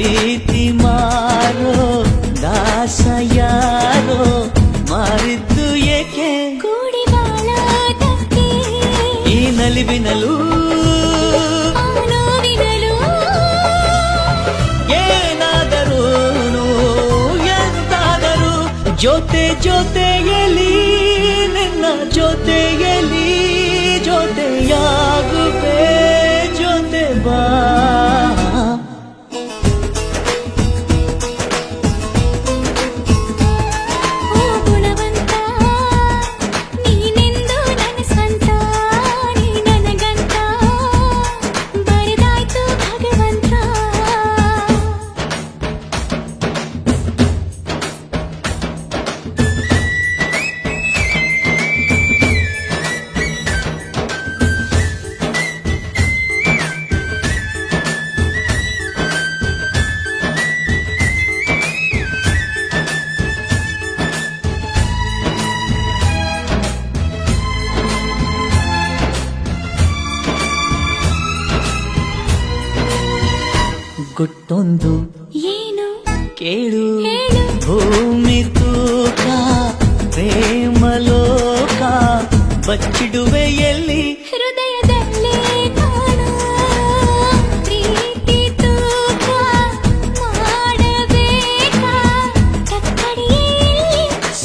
ಪ್ರೀತಿ ಮಾರೋ ದಾಸ ಯಾರೋ ಮಾರಿದ್ದು ಏಕೆ? ಈ ನಲಿವಿನಲೂ ಏನಾದರೂ ಎಂತಾದರೂ ಜೊತೆ ಜೊತೆಯಲ್ಲಿ ಕೊಟ್ಟೊಂದು ಏನು? ಕೇಳು. ಭೂಮಿ ತೂಕ ಪ್ರೇಮಲೋಕ ಬಚ್ಚಿಡುವೆ ಎಲ್ಲಿ?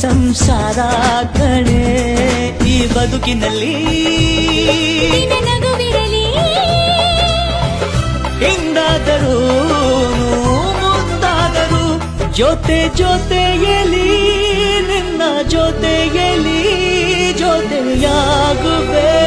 ಸಂಸಾರ ಕಣೆ ಈ ಬದುಕಿನಲ್ಲಿ ಜೊತೆ ಜೊತೆಯಲಿ ನಿನ್ನ ಜೊತೆಯಲಿ ಜೊತೆಯಾಗುವೆ.